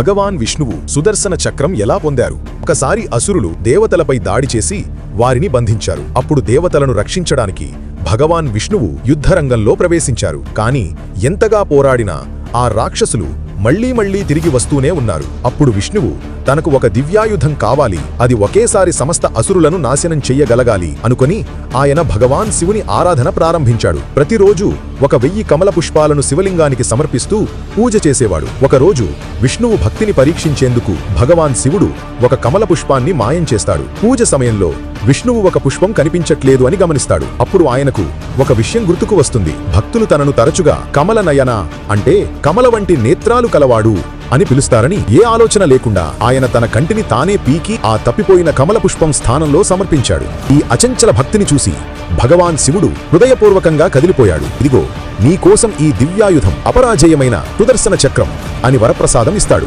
భగవాన్ విష్ణువు సుదర్శన చక్రం ఎలా పొందారు? ఒకసారి అసురులు దేవతలపై దాడి చేసి వారిని బంధించారు. అప్పుడు దేవతలను రక్షించడానికి భగవాన్ విష్ణువు యుద్ధరంగంలో ప్రవేశించారు. కాని ఎంతగా పోరాడినా ఆ రాక్షసులు మళ్ళీ మళ్ళీ తిరిగి వస్తూనే ఉన్నారు. అప్పుడు విష్ణువు తనకు ఒక దివ్యాయుధం కావాలి అది ఒకేసారి సమస్త అసురులను నాశనం చెయ్యగలగాలి అనుకుని ఆయన భగవాన్ శివుని ఆరాధన ప్రారంభించాడు. ప్రతిరోజు ఒక వెయ్యి కమల పుష్పాలను శివలింగానికి సమర్పిస్తూ పూజ చేసేవాడు. ఒకరోజు విష్ణువు భక్తిని పరీక్షించేందుకు భగవాన్ శివుడు ఒక కమల పుష్పాన్ని మాయం చేస్తాడు. పూజ సమయంలో విష్ణువు ఒక పుష్పం కనిపించట్లేదు అని గమనిస్తాడు. అప్పుడు ఆయనకు ఒక విషయం గుర్తుకు వస్తుంది. భక్తులు తనను తరచుగా కమల నయన అంటే కమల వంటి నేత్రాలు కలవాడు అని పిలుస్తారని ఏ ఆలోచన లేకుండా ఆయన తన కంటిని తానే పీకి ఆ తప్పిపోయిన కమల పుష్పం స్థానంలో సమర్పించాడు. ఈ అచంచల భక్తిని చూసి భగవాన్ శివుడు హృదయపూర్వకంగా కదిలిపోయాడు. ఇదిగో నీకోసం ఈ దివ్యాయుధం అపరాజేయమైన సుదర్శన చక్రం అని వరప్రసాదం ఇస్తాడు.